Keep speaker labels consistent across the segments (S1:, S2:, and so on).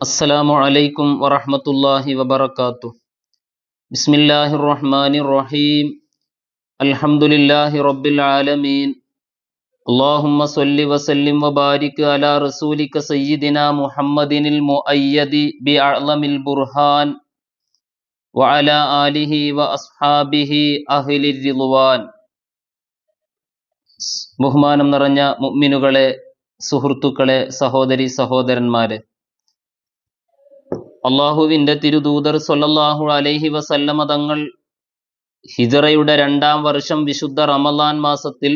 S1: السلام عليكم ورحمة الله وبركاته بسم الله الرحمن الرحيم الحمد لله رب العالمين اللهم صل وسلم وبارك على رسولك سيدنا محمد المؤيد بأعلم البرهان وعلى آله وأصحابه أهل الرضوان ബഹുമാനം നിറഞ്ഞ മുഅ്മിനുകളെ സുഹൃത്തുക്കളെ സഹോദരി സഹോദരന്മാരെ അള്ളാഹുവിന്റെ തിരുദൂതർ സൊല്ലാഹു അലൈഹി വസല്ലമ തങ്ങൾ ഹിജറയുടെ രണ്ടാം വർഷം വിശുദ്ധ റമലാൻ മാസത്തിൽ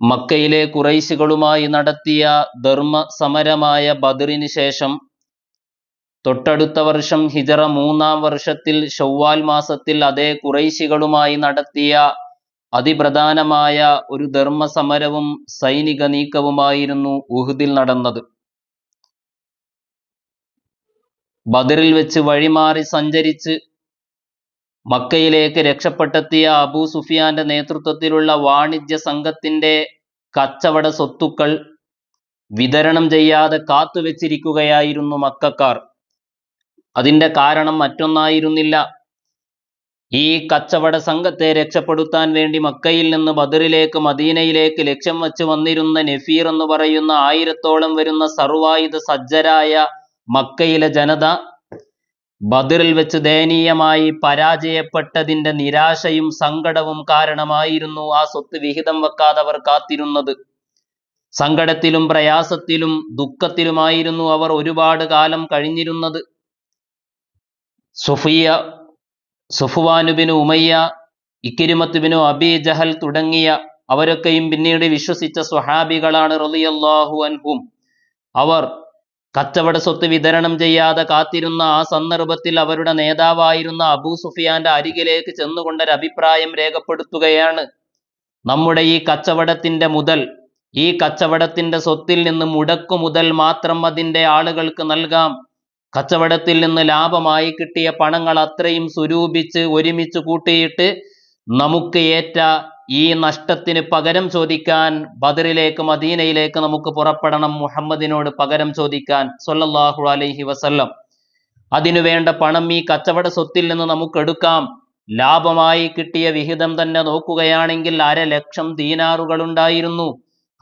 S1: മക്കയിലെ കുറൈശികളുമായി നടത്തിയ ധർമ്മ സമരമായ ബദറിന് ശേഷം തൊട്ടടുത്ത വർഷം ഹിജറ മൂന്നാം വർഷത്തിൽ ഷവ്വാൽ മാസത്തിൽ അതേ കുറൈശികളുമായി നടത്തിയ അതിപ്രധാനമായ ഒരു ധർമ്മ സമരവും സൈനിക നീക്കവുമായിരുന്നു ഉഹുദിൽ നടന്നത്. ബദറിൽ വെച്ച് വഴിമാറി സഞ്ചരിച്ച് മക്കയിലേക്ക് രക്ഷപ്പെട്ടെത്തിയ അബൂ സുഫിയാന്റെ നേതൃത്വത്തിലുള്ള വാണിജ്യ സംഘത്തിന്റെ കച്ചവട സ്വത്തുക്കൾ വിതരണം ചെയ്യാതെ കാത്തുവെച്ചിരിക്കുകയായിരുന്നു മക്കാർ. അതിന്റെ കാരണം മറ്റൊന്നായിരുന്നില്ല. ഈ കച്ചവട സംഘത്തെ രക്ഷപ്പെടുത്താൻ വേണ്ടി മക്കയിൽ നിന്ന് ബദറിലേക്ക് മദീനയിലേക്ക് ലക്ഷ്യം വച്ച് വന്നിരുന്ന നഫീർ എന്ന് പറയുന്ന ആയിരത്തോളം വരുന്ന സർവായുധ സജ്ജരായ മക്കയിലെ ജനത ബദറിൽ വെച്ച് ദയനീയമായി പരാജയപ്പെട്ടതിന്റെ നിരാശയും സങ്കടവും കാരണമായിരുന്നു ആ സ്വത്ത് വിഹിതം വെക്കാതെ അവർ കാത്തിരുന്നത്. സങ്കടത്തിലും പ്രയാസത്തിലും ദുഃഖത്തിലുമായിരുന്നു അവർ ഒരുപാട് കാലം കഴിഞ്ഞിരുന്നത്. സുഫിയ സുഫുവാനുബിനു ഉമയ്യ ഇക്കിരിമത്തുബിനു അബി ജഹൽ തുടങ്ങിയ അവരൊക്കെയും പിന്നീട് വിശ്വസിച്ച സ്വഹാബികളാണ് റളിയല്ലാഹു അൻഹും. അവർ കച്ചവട സ്വത്ത് വിതരണം ചെയ്യാതെ കാത്തിരുന്ന ആ സന്ദർഭത്തിൽ അവരുടെ നേതാവായിരുന്ന അബൂ സുഫിയാന്റെ അരികിലേക്ക് ചെന്നുകൊണ്ടൊരു അഭിപ്രായം രേഖപ്പെടുത്തുകയാണ്. നമ്മുടെ ഈ കച്ചവടത്തിന്റെ മുതൽ ഈ കച്ചവടത്തിന്റെ സ്വത്തിൽ നിന്ന് മുടക്കു മുതൽ മാത്രം അതിന്റെ ആളുകൾക്ക് നൽകാം. കച്ചവടത്തിൽ നിന്ന് ലാഭമായി കിട്ടിയ പണങ്ങൾ അത്രയും സ്വരൂപിച്ച് ഒരുമിച്ച് കൂട്ടിയിട്ട് നമുക്ക് ഏറ്റ ഈ നഷ്ടത്തിന് പകരം ചോദിക്കാൻ ബദറിലേക്ക് മദീനയിലേക്ക് നമുക്ക് പുറപ്പെടണം മുഹമ്മദിനോട് പകരം ചോദിക്കാൻ സൊല്ലാഹു അലൈഹി വസല്ലം. അതിനുവേണ്ട പണം ഈ കച്ചവട സ്വത്തിൽ നിന്ന് നമുക്ക് എടുക്കാം. ലാഭമായി കിട്ടിയ വിഹിതം തന്നെ നോക്കുകയാണെങ്കിൽ അര ലക്ഷം ദീനാറുകൾ ഉണ്ടായിരുന്നു.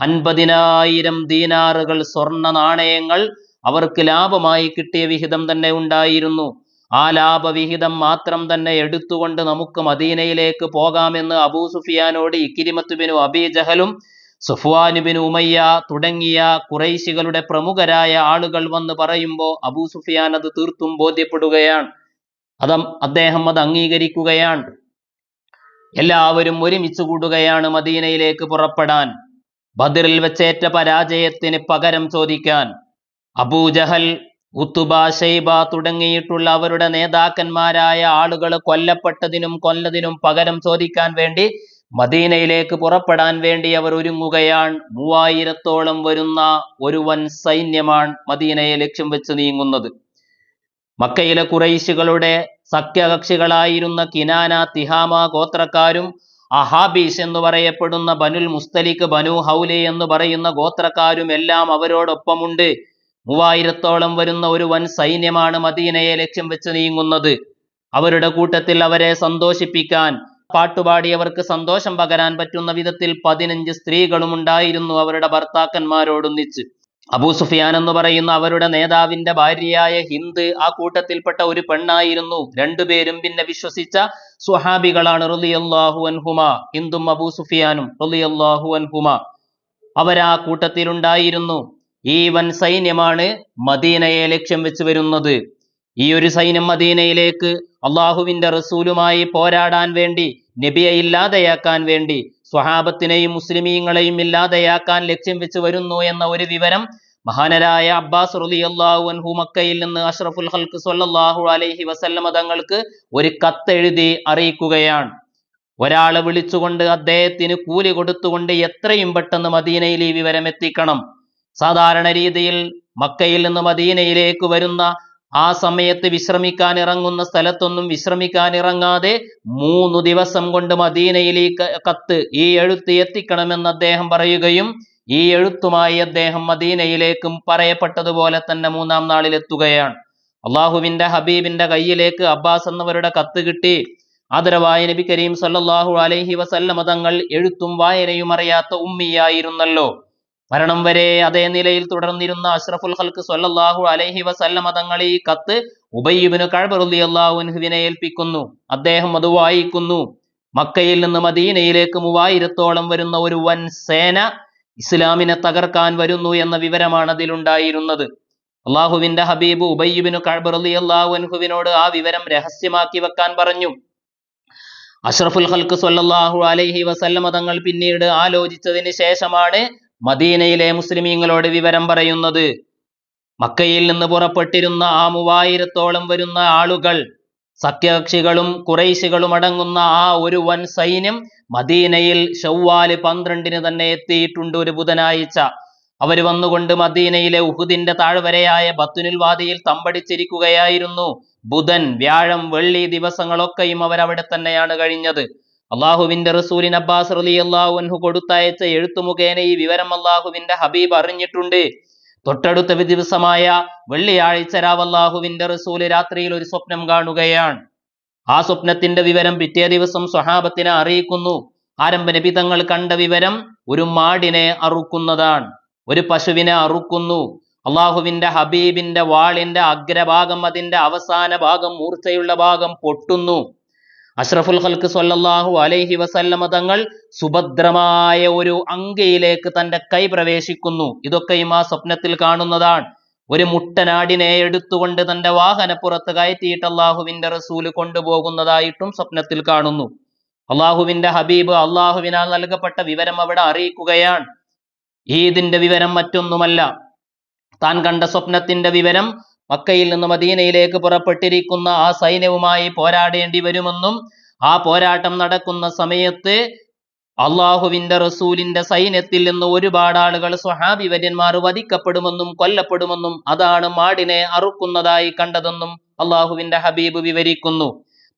S1: അൻപതിനായിരം ദീനാറുകൾ സ്വർണ നാണയങ്ങൾ അവർക്ക് ലാഭമായി കിട്ടിയ വിഹിതം തന്നെ ഉണ്ടായിരുന്നു. ആ ലാഭവിഹിതം മാത്രം തന്നെ എടുത്തുകൊണ്ട് നമുക്ക് മദീനയിലേക്ക് പോകാമെന്ന് അബൂ സുഫിയാനോട് ഇക്കിരിമത്തുബിനു അബി ജഹലും സുഫ്വാനുബിന് ഉമയ്യ തുടങ്ങിയ കുറൈശികളുടെ പ്രമുഖരായ ആളുകൾ വന്ന് പറയുമ്പോൾ അബൂ സുഫിയാൻ അത് തീർത്തും ബോധ്യപ്പെടുകയാണ്. അത് അദ്ദേഹം അത് അംഗീകരിക്കുകയാണ്. എല്ലാവരും ഒരുമിച്ച് കൂടുകയാണ് മദീനയിലേക്ക് പുറപ്പെടാൻ. ബദറിൽ വെച്ചേറ്റ പരാജയത്തിന് പകരം ചോദിക്കാൻ. അബൂജഹൽ ഉത്തുബ ഷൈബ തുടങ്ങിയിട്ടുള്ള അവരുടെ നേതാക്കന്മാരായ ആളുകൾ കൊല്ലപ്പെട്ടതിനും കൊല്ലതിനും പകരം ചോദിക്കാൻ വേണ്ടി മദീനയിലേക്ക് പുറപ്പെടാൻ വേണ്ടി അവർ ഒരുങ്ങുകയാണ്. മൂവായിരത്തോളം വരുന്ന ഒരു വൻ സൈന്യമാണ് മദീനയെ ലക്ഷ്യം വെച്ച് നീങ്ങുന്നത്. മക്കയിലെ കുറൈശികളുടെ സഖ്യകക്ഷികളായിരുന്ന കിനാന തിഹാമ ഗോത്രക്കാരും അഹാബീസ് എന്ന് പറയപ്പെടുന്ന ബനുൽ മുസ്തലിക്ക് ബനു ഹൗലി എന്ന് പറയുന്ന ഗോത്രക്കാരും എല്ലാം അവരോടൊപ്പമുണ്ട്. മൂവായിരത്തോളം വരുന്ന ഒരു വൻ സൈന്യമാണ് മദീനയെ ലക്ഷ്യം വെച്ച് നീങ്ങുന്നത്. അവരുടെ കൂട്ടത്തിൽ അവരെ സന്തോഷിപ്പിക്കാൻ പാട്ടുപാടിയവർക്ക് സന്തോഷം പകരാൻ പറ്റുന്ന വിധത്തിൽ പതിനഞ്ച് സ്ത്രീകളും ഉണ്ടായിരുന്നു അവരുടെ ഭർത്താക്കന്മാരോടൊന്നിച്ച് അബൂ സുഫിയാൻ എന്ന് പറയുന്ന അവരുടെ നേതാവിന്റെ ഭാര്യയായ ഹിന്ദ് ആ കൂട്ടത്തിൽപ്പെട്ട ഒരു പെണ്ണായിരുന്നു. രണ്ടുപേരും പിന്നെ വിശ്വസിച്ച സുഹാബികളാണ് റളിയല്ലാഹു അൻഹുമ ഹിന്ദും അബൂ സുഫിയാനും റളിയല്ലാഹു അൻഹുമ. അവരാ കൂട്ടത്തിലുണ്ടായിരുന്നു. ഈ വൻ സൈന്യമാണ് മദീനയെ ലക്ഷ്യം വെച്ച് വരുന്നത്. ഈ ഒരു സൈന്യം മദീനയിലേക്ക് അള്ളാഹുവിന്റെ റസൂലുമായി പോരാടാൻ വേണ്ടി നബിയെ ഇല്ലാതെയാക്കാൻ വേണ്ടി സ്വഹാബത്തിനെയും മുസ്ലിമീങ്ങളെയും ഇല്ലാതെയാക്കാൻ ലക്ഷ്യം വെച്ച് വരുന്നു എന്ന ഒരു വിവരം മഹാനരായ അബ്ബാസ് റളിയല്ലാഹു അൻഹു മക്കയിൽ നിന്ന് അഷ്റഫുൽ ഹൽക്ക് സൊല്ലാഹു അലൈഹി വസല്ലമ തങ്ങൾക്ക് ഒരു കത്തെഴുതി അറിയിക്കുകയാണ്. ഒരാളെ വിളിച്ചുകൊണ്ട് അദ്ദേഹത്തിന് കൂലി കൊടുത്തുകൊണ്ട് എത്രയും പെട്ടെന്ന് മദീനയിൽ ഈ വിവരം എത്തിക്കണം. സാധാരണ രീതിയിൽ മക്കയിൽ നിന്ന് മദീനയിലേക്ക് വരുന്ന ആ സമയത്ത് വിശ്രമിക്കാൻ ഇറങ്ങുന്ന സ്ഥലത്തൊന്നും വിശ്രമിക്കാൻ ഇറങ്ങാതെ മൂന്ന് ദിവസം കൊണ്ട് മദീനയിൽ ഈ കത്ത് ഈ എഴുത്ത് എത്തിക്കണമെന്ന് അദ്ദേഹം പറയുകയും ഈ എഴുത്തുമായി അദ്ദേഹം മദീനയിലേക്കും പറയപ്പെട്ടതുപോലെ തന്നെ മൂന്നാം നാളിൽ എത്തുകയാണ്. അള്ളാഹുവിന്റെ ഹബീബിന്റെ കയ്യിലേക്ക് അബ്ബാസ് എന്നവരുടെ കത്ത് കിട്ടി. ആദരവായ നബി കരീം സല്ലാഹു അലൈഹി വസല്ലമ തങ്ങൾ എഴുത്തും വായനയും അറിയാത്ത ഉമ്മിയായിരുന്നല്ലോ. മരണം വരെ അതേ നിലയിൽ തുടർന്നിരുന്ന അഷ്റഫുൽ ഹൽക്ക് സൊല്ലാഹു അലൈഹി വസല്ലമ തങ്ങൾ ഈ കത്ത് ഉബയ്യുബിന് അൻഹുവിനെ ഏൽപ്പിക്കുന്നു. അദ്ദേഹം അത് വായിക്കുന്നു. മക്കയിൽ നിന്ന് മദീനയിലേക്ക് മൂവായിരത്തോളം വരുന്ന ഒരു വൻ സേന ഇസ്ലാമിനെ തകർക്കാൻ വരുന്നു എന്ന വിവരമാണ് അതിലുണ്ടായിരുന്നത് അള്ളാഹുവിന്റെ ഹബീബ് ഉബയ്യുബിന് അൻഹുവിനോട് ആ വിവരം രഹസ്യമാക്കി വെക്കാൻ പറഞ്ഞു. അഷ്റഫുൽ ഹൽക്ക് സ്വല്ലല്ലാഹു അലൈഹി വസല്ലമ തങ്ങൾ പിന്നീട് ആലോചിച്ചതിന് ശേഷമാണ് മദീനയിലെ മുസ്ലിമീങ്ങളോട് വിവരം പറയുന്നത് മക്കയിൽ നിന്ന് പുറപ്പെട്ടിരുന്ന ആ മൂവായിരത്തോളം വരുന്ന ആളുകൾ സഖ്യകക്ഷികളും കുറൈശികളും അടങ്ങുന്ന ആ ഒരു വൻ സൈന്യം മദീനയിൽ ഷവ്വാൽ പന്ത്രണ്ടിന് തന്നെ എത്തിയിട്ടുണ്ട് ഒരു ബുധനാഴ്ച. അവർ വന്നുകൊണ്ട് മദീനയിലെ ഉഹുദിന്റെ താഴ്വരയായ ബത്തുനിൽ വാദിയിൽ തമ്പടിച്ചിരിക്കുകയായിരുന്നു. ബുധൻ വ്യാഴം വെള്ളി ദിവസങ്ങളൊക്കെയും അവരവിടെ തന്നെയാണ് കഴിഞ്ഞത്. അള്ളാഹുവിന്റെ റസൂലിൻ അബ്ബാസ് റലി അള്ളാഹു കൊടുത്തയച്ച എഴുത്തു മുഖേന ഈ വിവരം അള്ളാഹുവിന്റെ ഹബീബ് അറിഞ്ഞിട്ടുണ്ട്. തൊട്ടടുത്ത ദിവസമായ വെള്ളിയാഴ്ച രാവ് അള്ളാഹുവിന്റെ റസൂൽ രാത്രിയിൽ ഒരു സ്വപ്നം കാണുകയാണ്. ആ സ്വപ്നത്തിന്റെ വിവരം പിറ്റേ ദിവസം സ്വഹാബത്തിനെ അറിയിക്കുന്നു. ആരംഭ നബി തങ്ങൾ കണ്ട വിവരം ഒരു മാടിനെ അറുക്കുന്നതാണ്. ഒരു പശുവിനെ അറുക്കുന്നു. അള്ളാഹുവിന്റെ ഹബീബിന്റെ വാളിന്റെ അഗ്രഭാഗം അതിന്റെ അവസാന ഭാഗം മൂർച്ചയുള്ള ഭാഗം പൊട്ടുന്നു. അഷ്റഫുൽ ഖൽക്ക് സ്വല്ലല്ലാഹു അലൈഹി വസല്ലമ തങ്ങൾ സുഭദ്രമായ ഒരു അങ്കയിലേക്ക് തന്റെ കൈ പ്രവേശിക്കുന്നു. ഇതൊക്കെയും ആ സ്വപ്നത്തിൽ കാണുന്നതാണ്. ഒരു മുട്ടനാടിനെ എടുത്തുകൊണ്ട് തന്റെ വാഹനപ്പുറത്ത് കയറ്റിയിട്ട് അള്ളാഹുവിന്റെ റസൂൽ കൊണ്ടുപോകുന്നതായിട്ടും സ്വപ്നത്തിൽ കാണുന്നു. അള്ളാഹുവിന്റെ ഹബീബ് അള്ളാഹുവിനാൽ നൽകപ്പെട്ട വിവരം അവിടെ അറിയിക്കുകയാണ്. ഈദിന്റെ വിവരം മറ്റൊന്നുമല്ല. താൻ കണ്ട സ്വപ്നത്തിന്റെ വിവരം മക്കയിൽ നിന്ന് മദീനയിലേക്ക് പുറപ്പെട്ടിരിക്കുന്ന ആ സൈന്യവുമായി പോരാടേണ്ടി വരുമെന്നും ആ പോരാട്ടം നടക്കുന്ന സമയത്ത് അള്ളാഹുവിന്റെ റസൂലിന്റെ സൈന്യത്തിൽ നിന്ന് ഒരുപാട് ആളുകൾ സ്വഹാബി വര്യന്മാർ വധിക്കപ്പെടുമെന്നും കൊല്ലപ്പെടുമെന്നും അതാണ് മാടിനെ അറുക്കുന്നതായി കണ്ടതെന്നും അള്ളാഹുവിന്റെ ഹബീബ് വിവരിക്കുന്നു.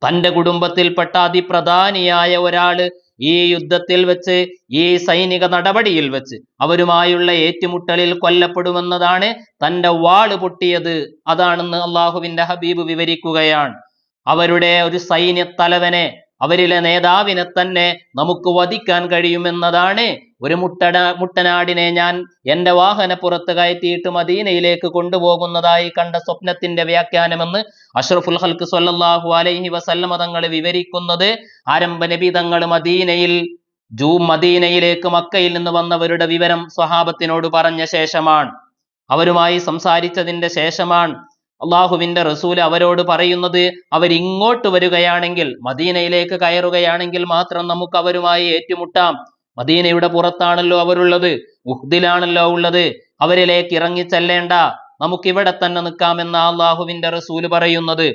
S1: തന്റെ കുടുംബത്തിൽപ്പെട്ട അതിപ്രധാനിയായ ഒരാൾ ഈ യുദ്ധത്തിൽ വെച്ച് ഈ സൈനിക നടപടിയിൽ വെച്ച് അവരുമായുള്ള ഏറ്റുമുട്ടലിൽ കൊല്ലപ്പെടുമെന്നതാണ് തന്റെ വാൾ പൊട്ടിയത്. അതാണെന്ന് അള്ളാഹുവിന്റെ ഹബീബ് വിവരിക്കുകയാണ്. അവരുടെ ഒരു സൈന്യ തലവനെ അവരിലെ നേതാവിനെ തന്നെ നമുക്ക് വധിക്കാൻ കഴിയുമെന്നതാണ് ഒരു മുട്ടട മുട്ടനാടിനെ ഞാൻ എന്റെ വാഹനപ്പുറത്ത് കയറ്റിയിട്ട് മദീനയിലേക്ക് കൊണ്ടുപോകുന്നതായി കണ്ട സ്വപ്നത്തിന്റെ വ്യാഖ്യാനമെന്ന് അഷ്റഫുൽ ഹൽക്ക് സ്വല്ലല്ലാഹു അലൈഹി വസല്ലമ തങ്ങൾ വിവരിക്കുന്നത് ആരംഭ നബി തങ്ങൾ മദീനയിൽ ജൂ മദീനയിലേക്ക് മക്കയിൽ നിന്ന് വന്നവരുടെ വിവരം സ്വഹാബത്തിനോട് പറഞ്ഞ ശേഷമാണ്. അവരുമായി സംസാരിച്ചതിന്റെ ശേഷമാണ് അള്ളാഹുവിന്റെ റസൂൽ അവരോട് പറയുന്നത് അവരിങ്ങോട്ട് വരികയാണെങ്കിൽ മദീനയിലേക്ക് കയറുകയാണെങ്കിൽ മാത്രം നമുക്ക് അവരുമായി ഏറ്റുമുട്ടാം. മദീനയുടെ പുറത്താണല്ലോ അവരുള്ളത് ഉഹ്ദിലാണല്ലോ ഉള്ളത്. അവരിലേക്ക് ഇറങ്ങി ചെല്ലേണ്ട. നമുക്ക് ഇവിടെ തന്നെ നിൽക്കാമെന്ന അള്ളാഹുവിന്റെ റസൂൽ പറയുന്നത്.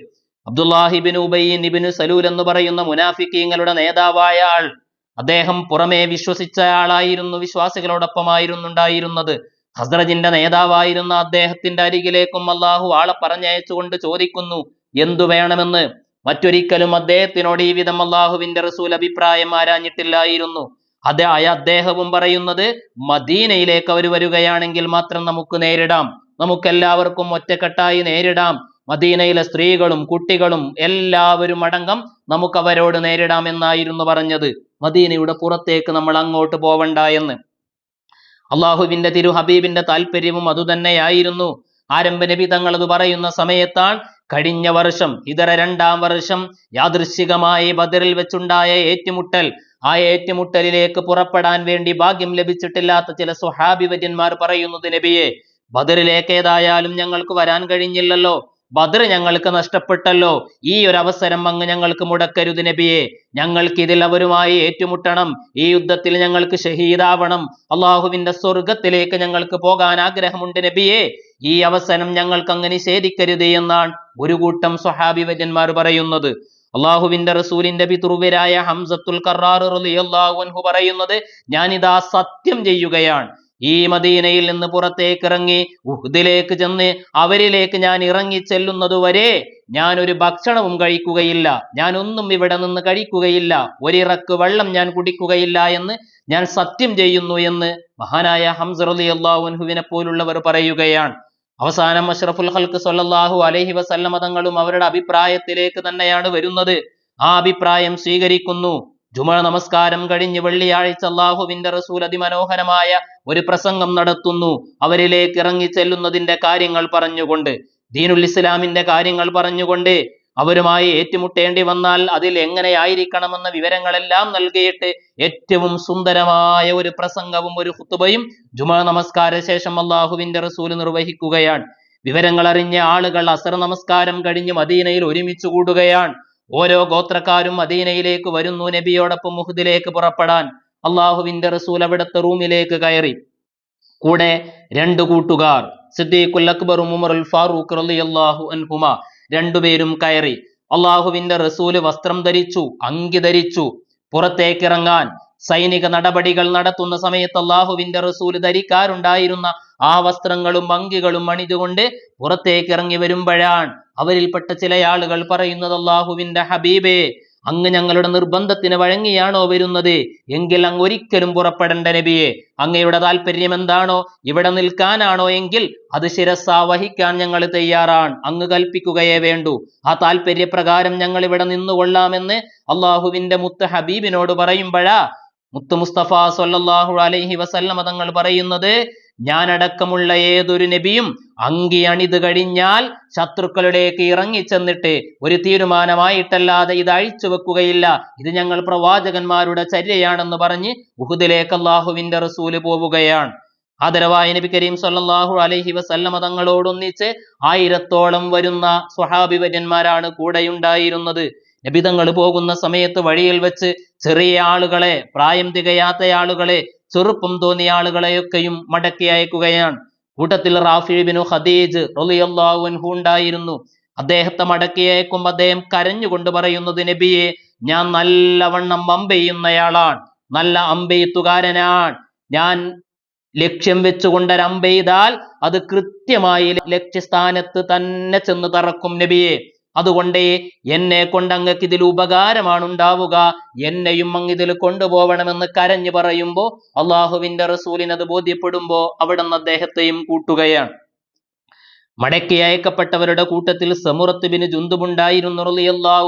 S1: അബ്ദുല്ലാഹിബിൻ ഉബൈൻ ഇബിന് സലൂൽ എന്ന് പറയുന്ന മുനാഫിക്കീങ്ങളുടെ നേതാവായ ആൾ അദ്ദേഹം പുറമേ വിശ്വസിച്ച ആളായിരുന്നു വിശ്വാസികളോടൊപ്പമായിരുന്നു ഉണ്ടായിരുന്നത് ഹസ്രജിന്റെ നേതാവായിരുന്ന അദ്ദേഹത്തിന്റെ അരികിലേക്കും അള്ളാഹു ആളെ പറഞ്ഞയച്ചുകൊണ്ട് ചോദിക്കുന്നു എന്തു വേണമെന്ന്? മറ്റൊരിക്കലും അദ്ദേഹത്തിനോട് ഈ വിധം അള്ളാഹുവിന്റെ റസൂൽ അഭിപ്രായം ആരാഞ്ഞിട്ടില്ലായിരുന്നു. അതെ ആയ അദ്ദേഹവും പറയുന്നത് മദീനയിലേക്ക് അവർ വരികയാണെങ്കിൽ മാത്രം നമുക്ക് നേരിടാം. നമുക്കെല്ലാവർക്കും ഒറ്റക്കെട്ടായി നേരിടാം. മദീനയിലെ സ്ത്രീകളും കുട്ടികളും എല്ലാവരും അടങ്കം നമുക്ക് അവരോട് നേരിടാം എന്നായിരുന്നു പറഞ്ഞത്. മദീനയുടെ പുറത്തേക്ക് നമ്മൾ അങ്ങോട്ട് പോവണ്ട എന്ന്. അള്ളാഹുവിന്റെ തിരു ഹബീബിന്റെ താല്പര്യവും അതുതന്നെയായിരുന്നു ആരംഭ നബി തങ്ങൾ അത് പറയുന്ന സമയത്താണ് കഴിഞ്ഞ വർഷം ഇതര രണ്ടാം വർഷം യാദൃശികമായി ബദറിൽ വെച്ചുണ്ടായ ഏറ്റുമുട്ടൽ ആ ഏറ്റുമുട്ടലിലേക്ക് പുറപ്പെടാൻ വേണ്ടി ഭാഗ്യം ലഭിച്ചിട്ടില്ലാത്ത ചില സ്വഹാബി വര്യന്മാർ പറയുന്നത് നബിയെ ബദറിലേക്ക് ഏതായാലും ഞങ്ങൾക്ക് വരാൻ കഴിഞ്ഞില്ലല്ലോ. ബദർ ഞങ്ങൾക്ക് നഷ്ടപ്പെട്ടല്ലോ. ഈ ഒരു അവസരം അങ്ങ് ഞങ്ങൾക്ക് മുടക്കരുത് നബിയെ. ഞങ്ങൾക്ക് ഇതിൽ അവരുമായി ഏറ്റുമുട്ടണം. ഈ യുദ്ധത്തിൽ ഞങ്ങൾക്ക് ഷഹീദാവണം. അള്ളാഹുവിന്റെ സ്വർഗത്തിലേക്ക് ഞങ്ങൾക്ക് പോകാൻ ആഗ്രഹമുണ്ട് നബിയെ. ഈ അവസരം ഞങ്ങൾക്ക് അങ്ങ് നിഷേധിക്കരുത് എന്നാണ് ഒരു കൂട്ടം സ്വഹാബി വര്യന്മാർ പറയുന്നത്. അള്ളാഹുവിന്റെ റസൂലിന്റെ പിതൃവരായ ഹംസത്തുൽ കറാറുഹു പറയുന്നത് ഞാനിതാ സത്യം ചെയ്യുകയാണ്. ഈ മദീനയിൽ നിന്ന് പുറത്തേക്ക് ഇറങ്ങി ഉഹ്ദിലേക്ക് ചെന്ന് അവരിലേക്ക് ഞാൻ ഇറങ്ങി ചെല്ലുന്നതുവരെ ഞാൻ ഒരു ഭക്ഷണവും കഴിക്കുകയില്ല. ഞാൻ ഒന്നും ഇവിടെ നിന്ന് കഴിക്കുകയില്ല. ഒരിറക്ക് വെള്ളം ഞാൻ കുടിക്കുകയില്ല എന്ന് ഞാൻ സത്യം ചെയ്യുന്നു എന്ന് മഹാനായ ഹംസർ അലി അള്ളാഹുവിനെ പോലുള്ളവർ പറയുകയാണ്. അവസാനം അഷ്റഫുൽ ഹൽക്ക് സൊല്ലാഹു അലഹി വസല്ല മതങ്ങളും അവരുടെ അഭിപ്രായത്തിലേക്ക് തന്നെയാണ് വരുന്നത്. ആ അഭിപ്രായം സ്വീകരിക്കുന്നു. ജുമ നമസ്കാരം കഴിഞ്ഞ് വെള്ളിയാഴ്ച അള്ളാഹുവിന്റെ റസൂൽ അതിമനോഹരമായ ഒരു പ്രസംഗം നടത്തുന്നു. അവരിലേക്ക് ഇറങ്ങി ചെല്ലുന്നതിന്റെ കാര്യങ്ങൾ പറഞ്ഞുകൊണ്ട് ദീനുൽ ഇസ്ലാമിന്റെ കാര്യങ്ങൾ പറഞ്ഞുകൊണ്ട് അവരുമായി ഏറ്റുമുട്ടേണ്ടി വന്നാൽ അതിൽ എങ്ങനെയായിരിക്കണമെന്ന വിവരങ്ങളെല്ലാം നൽകിയിട്ട് ഏറ്റവും സുന്ദരമായ ഒരു പ്രസംഗവും ഒരു ഹുത്തുബയും ജുമാ നമസ്കാര ശേഷം അള്ളാഹുവിന്റെ റസൂൽ നിർവഹിക്കുകയാണ്. വിവരങ്ങൾ അറിഞ്ഞ ആളുകൾ അസർ നമസ്കാരം കഴിഞ്ഞ് മദീനയിൽ ഒരുമിച്ച് കൂടുകയാണ്. ഓരോ ഗോത്രക്കാരും മദീനയിലേക്ക് വരുന്നു നബിയോടൊപ്പം മുഹദിലേക്ക് പുറപ്പെടാൻ. അള്ളാഹുവിന്റെ റസൂൽ അവിടുത്തെ റൂമിലേക്ക് കയറി. കൂടെ രണ്ടു കൂട്ടുകാർ സിദ്ദീഖുൽ അക്ബറും ഉമറുൽ ഫാറൂഖ് റളിയല്ലാഹു അൻഹുമ രണ്ടുപേരും കയറി. അള്ളാഹുവിന്റെ റസൂൽ വസ്ത്രം ധരിച്ചു അങ്കി ധരിച്ചു. പുറത്തേക്കിറങ്ങാൻ സൈനിക നടപടികൾ നടത്തുന്ന സമയത്ത് അള്ളാഹുവിന്റെ റസൂൽ ധരിക്കാറുണ്ടായിരുന്ന ആ വസ്ത്രങ്ങളും അങ്കികളും അണിതുകൊണ്ട് പുറത്തേക്കിറങ്ങി വരുമ്പോഴാണ് അവരിൽപ്പെട്ട ചില ആളുകൾ പറയുന്നത് അള്ളാഹുവിന്റെ ഹബീബേ അങ്ങ് ഞങ്ങളുടെ നിർബന്ധത്തിന് വഴങ്ങിയാണോ വരുന്നത്? എങ്കിൽ അങ്ങ് ഒരിക്കലും പുറപ്പെടേണ്ട നബിയെ. അങ്ങയുടെ താല്പര്യം എന്താണോ? ഇവിടെ നിൽക്കാനാണോ? എങ്കിൽ അത് ശിരസാ ഞങ്ങൾ തയ്യാറാണ്. അങ്ങ് കൽപ്പിക്കുകയേ വേണ്ടൂ. ആ താല്പര്യപ്രകാരം ഞങ്ങൾ ഇവിടെ നിന്നുകൊള്ളാമെന്ന് അള്ളാഹുവിന്റെ മുത്ത് ഹബീബിനോട് പറയുമ്പോഴാ മുത്ത് മുസ്തഫ സല്ലല്ലാഹു അലൈഹി വസല്ലമ തങ്ങൾ പറയുന്നത് ഞാനടക്കമുള്ള ഏതൊരു നബിയും അങ്കി അണിത് കഴിഞ്ഞാൽ ശത്രുക്കളുടേക്ക് ഇറങ്ങിച്ചെന്നിട്ട് ഒരു തീരുമാനമായിട്ടല്ലാതെ ഇത് അഴിച്ചു വെക്കുകയില്ല. ഇത് ഞങ്ങൾ പ്രവാചകന്മാരുടെ ചര്യയാണെന്ന് പറഞ്ഞ് ഉഹുദിലേക്ക് അള്ളാഹുവിന്റെ റസൂൽ പോവുകയാണ്. ആദരവായ നബി കരീം സല്ലല്ലാഹു അലൈഹി വസല്ലമ തങ്ങളോടൊന്നിച്ച് ആയിരത്തോളം വരുന്ന സ്വഹാബി വര്യന്മാരാണ് കൂടെയുണ്ടായിരുന്നത് നബിതങ്ങൾ പോകുന്ന സമയത്ത് വഴിയിൽ വെച്ച് ചെറിയ ആളുകളെ പ്രായം തികയാത്ത ആളുകളെ ചെറുപ്പം തോന്നിയ ആളുകളെയൊക്കെയും മടക്കി അയക്കുകയാണ്. കൂട്ടത്തിൽ റാഫി ബിനു ഖദീജ് റളിയല്ലാഹു അൻഹു ഉണ്ടായിരുന്നു. അദ്ദേഹത്തെ മടക്കി അയക്കുമ്പോൾ അദ്ദേഹം കരഞ്ഞുകൊണ്ട് പറയുന്നത് നബിയെ ഞാൻ നല്ലവണ്ണം അമ്പെയ്യുന്നയാളാണ്. നല്ല അമ്പെയ്ത്തുകാരനാണ്. ഞാൻ ലക്ഷ്യം വെച്ചുകൊണ്ട് ഒരു അമ്പെയ്താൽ അത് കൃത്യമായി ലക്ഷ്യസ്ഥാനത്ത് തന്നെ ചെന്ന് തറക്കും നബിയെ. അതുകൊണ്ട് എന്നെ കൊണ്ട് അങ്ങക്ക് ഇതിൽ ഉപകാരമാണ് ഉണ്ടാവുക എന്നെയും അങ്ങ് ഇതിൽ കൊണ്ടുപോകണമെന്ന് കരഞ്ഞു പറയുമ്പോ അള്ളാഹുവിന്റെ റസൂലിന് അത് ബോധ്യപ്പെടുമ്പോ അവിടെ അദ്ദേഹത്തെയും കൂട്ടുകയാണ്. മടക്കി അയക്കപ്പെട്ടവരുടെ കൂട്ടത്തിൽ സമുറത്ത് ബിന് ജുന്തുമുണ്ടായിരുന്നു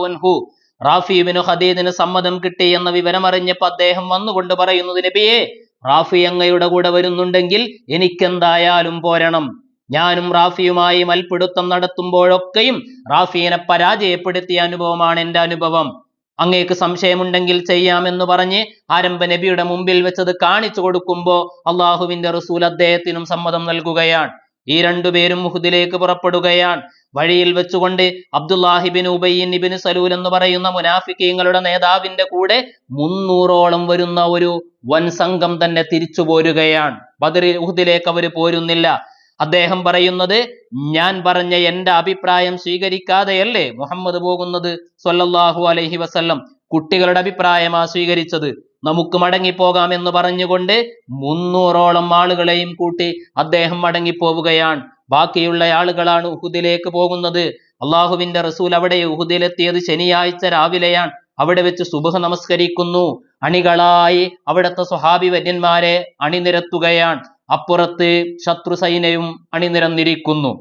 S1: അൻഹു. റാഫി ബിനു ഹദീദിന് സമ്മതം കിട്ടി എന്ന വിവരം അറിഞ്ഞപ്പോ അദ്ദേഹം വന്നുകൊണ്ട് പറയുന്നത് നബിയെ റാഫി അങ്ങയുടെ കൂടെ വരുന്നുണ്ടെങ്കിൽ എനിക്കെന്തായാലും പോരണം. ഞാനും റാഫിയുമായി മൽപിടുത്തം നടത്തുമ്പോഴൊക്കെയും റാഫിയെ പരാജയപ്പെടുത്തിയ അനുഭവമാണ് എന്റെ അനുഭവം. അങ്ങേക്ക് സംശയമുണ്ടെങ്കിൽ ചെയ്യാമെന്ന് പറഞ്ഞ് ആരംഭ നബിയുടെ മുമ്പിൽ വെച്ചത് കാണിച്ചു കൊടുക്കുമ്പോൾ അള്ളാഹുവിന്റെ റസൂൽ അദ്ദേഹത്തിനും സമ്മതം നൽകുകയാണ്. ഈ രണ്ടുപേരും മുഹുദിലേക്ക് പുറപ്പെടുകയാണ്. വഴിയിൽ വെച്ചുകൊണ്ട് അബ്ദുല്ലാഹിബിൻ ഉബൈൻ ഇബിൻ സലൂൽ എന്ന് പറയുന്ന മുനാഫിക്കീങ്ങളുടെ നേതാവിന്റെ കൂടെ മുന്നൂറോളം വരുന്ന ഒരു വൻ സംഘം തന്നെ തിരിച്ചു പോരുകയാണ്. ബദറിൽ ഉഹുദിലേക്ക് അവർ പോരുന്നില്ല. അദ്ദേഹം പറയുന്നത് ഞാൻ പറഞ്ഞ എന്റെ അഭിപ്രായം സ്വീകരിക്കാതെയല്ലേ മുഹമ്മദ് പോകുന്നത്? സൊല്ലാഹു അലൈഹി വസല്ലം കുട്ടികളുടെ അഭിപ്രായമാ സ്വീകരിച്ചത്. നമുക്ക് മടങ്ങിപ്പോകാം എന്ന് പറഞ്ഞുകൊണ്ട് മുന്നൂറോളം ആളുകളെയും കൂട്ടി അദ്ദേഹം മടങ്ങിപ്പോവുകയാണ്. ബാക്കിയുള്ള ആളുകളാണ് ഉഹുദിലേക്ക് പോകുന്നത്. അള്ളാഹുവിന്റെ റസൂൽ അവിടെ ഉഹുദിലെത്തിയത് ശനിയാഴ്ച രാവിലെയാണ്. അവിടെ വെച്ച് സുബഹ് നമസ്കരിക്കുന്നു. അണികളായി അവിടുത്തെ സ്വഹാബി വര്യന്മാരെ അണിനിരത്തുകയാണ്. അപ്പുറത്ത് ശത്രു സൈന്യവും അണിനിരന്നിരിക്കുന്നു.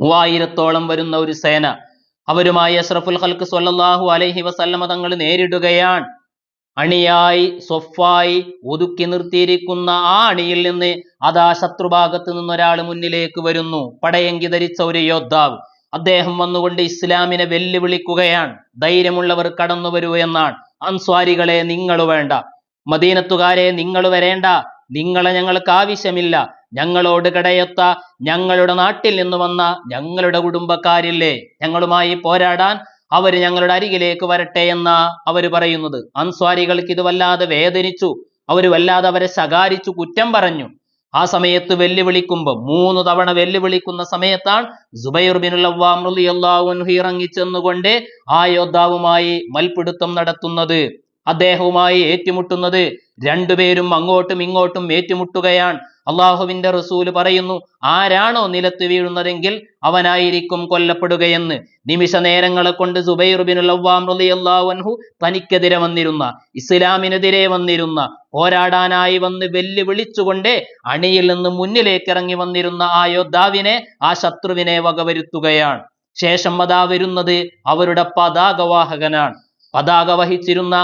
S1: മൂവായിരത്തോളം വരുന്ന ഒരു സേന അവരുമായി അഷ്റഫുൽ ഹൽക്ക് സ്വല്ലല്ലാഹു അലൈഹി വസല്ലമ തങ്ങൾ നേരിടുകയാണ്. അണിയായി സൊഫായി ഒതുക്കി നിർത്തിയിരിക്കുന്ന ആ അണിയിൽ നിന്ന് അതാ ശത്രുഭാഗത്ത് നിന്ന് ഒരാൾ മുന്നിലേക്ക് വരുന്നു. പടയങ്കി ധരിച്ച ഒരു യോദ്ധാവ്. അദ്ദേഹം വന്നുകൊണ്ട് ഇസ്ലാമിനെ വെല്ലുവിളിക്കുകയാണ്. ധൈര്യമുള്ളവർ കടന്നു വരൂ എന്നാണ്. അൻസ്വാരികളെ നിങ്ങൾ വേണ്ട. മദീനത്തുകാരെ നിങ്ങൾ വരേണ്ട. നിങ്ങളെ ഞങ്ങൾക്ക് ആവശ്യമില്ല. ഞങ്ങളോട് കിടയത്ത ഞങ്ങളുടെ നാട്ടിൽ നിന്ന് വന്ന ഞങ്ങളുടെ കുടുംബക്കാരില്ലേ? ഞങ്ങളുമായി പോരാടാൻ അവർ ഞങ്ങളുടെ അരികിലേക്ക് വരട്ടെ എന്ന അവർ പറയുന്നത്. അൻസ്വാരികൾക്ക് ഇത് വല്ലാതെ വേദനിച്ചു. അവർ വല്ലാതെ അവരെ ശകാരിച്ചു കുറ്റം പറഞ്ഞു. ആ സമയത്ത് വെല്ലുവിളിക്കുമ്പോൾ മൂന്ന് തവണ വെല്ലുവിളിക്കുന്ന സമയത്താണ് സുബൈർ ഇറങ്ങിച്ചെന്നുകൊണ്ട് ആ യോദ്ധാവുമായി മൽപിടുത്തം നടത്തുന്നത്. അദ്ദേഹവുമായി ഏറ്റുമുട്ടുന്നത് രണ്ടുപേരും അങ്ങോട്ടും ഇങ്ങോട്ടും ഏറ്റുമുട്ടുകയാണ്. അള്ളാഹുവിന്റെ റസൂൽ പറയുന്നു ആരാണോ നിലത്ത് വീഴുന്നതെങ്കിൽ അവനായിരിക്കും കൊല്ലപ്പെടുകയെന്ന്. നിമിഷ നേരങ്ങളെ കൊണ്ട് അൻഹു തനിക്കെതിരെ വന്നിരുന്ന ഇസ്ലാമിനെതിരെ വന്നിരുന്ന പോരാടാനായി വന്ന് വെല്ലുവിളിച്ചുകൊണ്ട് അണിയിൽ നിന്ന് മുന്നിലേക്ക് ഇറങ്ങി വന്നിരുന്ന ആ യോദ്ധാവിനെ ആ ശത്രുവിനെ വകവരുത്തുകയാണ്. ശേഷം അതാ വരുന്നത് അവരുടെ പതാകവാഹകനാണ്. പതാക വഹിച്ചിരുന്ന